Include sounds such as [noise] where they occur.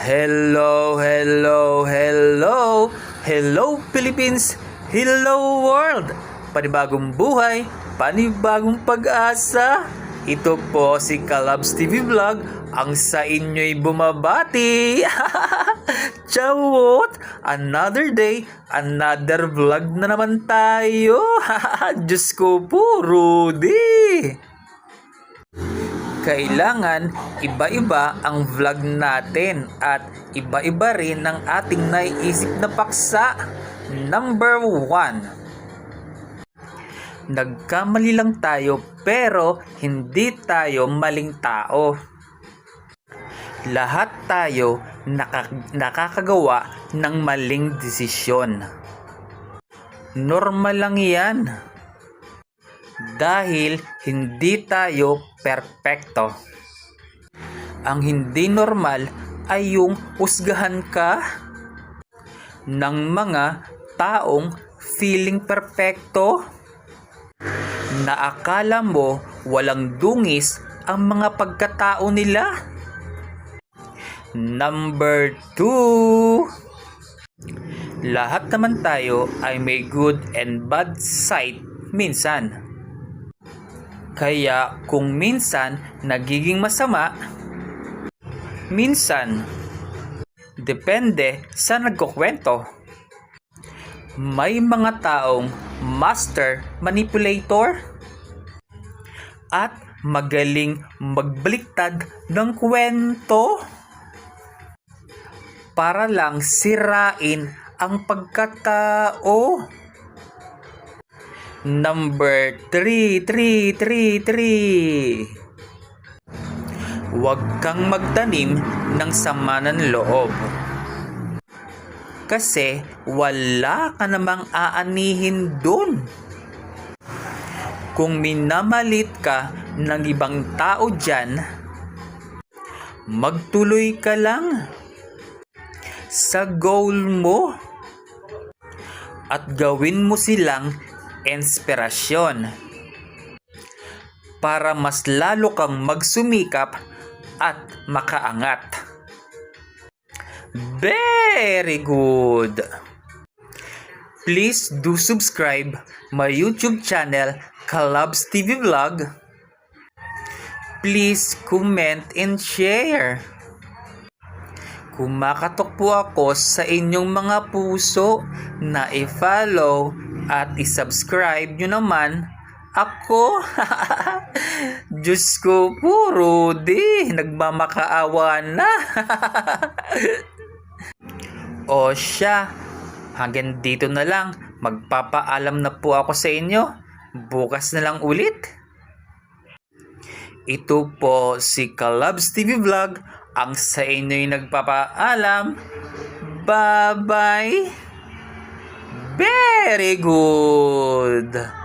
Hello, hello, hello! Hello Philippines! Hello world! Panibagong buhay, panibagong pag-asa! Ito po si Kalabs TV Vlog, ang sa inyo'y bumabati! [laughs] Chawot! Another day, another vlog na naman tayo! [laughs] Diyos ko po, Rudy! Kailangan iba-iba ang vlog natin at iba-iba rin ang ating naiisip na paksa. Number 1. Nagkamali lang tayo pero hindi tayo maling tao. Lahat tayo naka- nakakagawa ng maling desisyon. Normal lang yan dahil hindi tayo perpekto. Ang hindi normal ay yung husgahan ka ng mga taong feeling perpekto na akala mo walang dungis ang mga pagkatao nila. Number 2 Lahat naman tayo ay may good and bad side minsan. Kaya kung minsan nagiging masama, minsan depende sa nagkukwento. May mga taong master manipulator at magaling magbaliktad ng kwento para lang sirain ang pagkatao. Number 3, 3, 3, 3. Huwag kang magtanim ng sama ng loob. Kasi wala ka namang aanihin dun. Kung minamalit ka ng ibang tao dyan, magtuloy ka lang sa goal mo at gawin mo silang inspirasyon para mas lalo kang magsumikap at makaangat. Very good! Please do subscribe my YouTube channel, Kalabs TV Vlog. Please comment and share. Kumakatok po ako sa inyong mga puso na i-follow at i-subscribe nyo naman ako. [laughs] Diyos ko po, Rudy. Nagmamakaawa na. [laughs] o siya, hanggang dito na lang. Magpapaalam na po ako sa inyo. Bukas na lang ulit. Ito po si Kalabs TV Vlog ang sa inyo'y nagpapaalam. Bye-bye! Very good!